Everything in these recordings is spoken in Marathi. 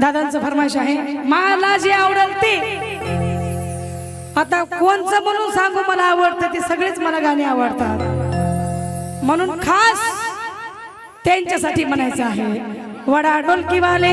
दादांचं फरमाश आहे मला जे आवडल ते. आता कोणचं म्हणून सांगू मला आवडतं ते सगळेच मला गाणे आवडतात. म्हणून खास त्यांच्यासाठी म्हणायचं आहे वडा डोलकीवाले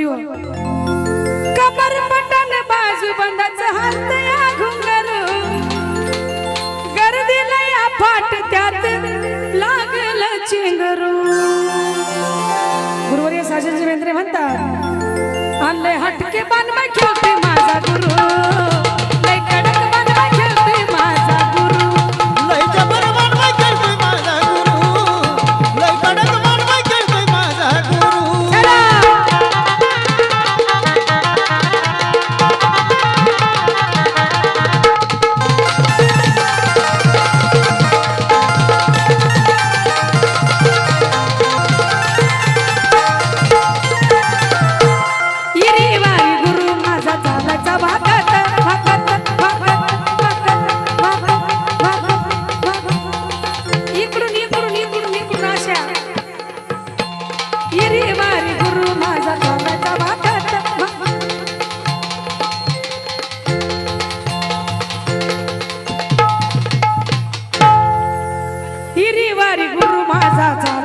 पोरीओ कमर बटन बाजू बंदाच हात या घुंगर. गर्दीला या फाट त्यात लागल चेंगरू. गुरुवर्य साजन जी मेंद्रे म्हणतात आणले हटके पान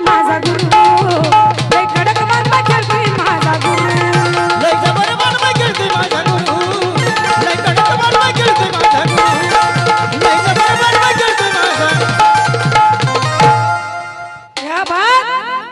mais agudo.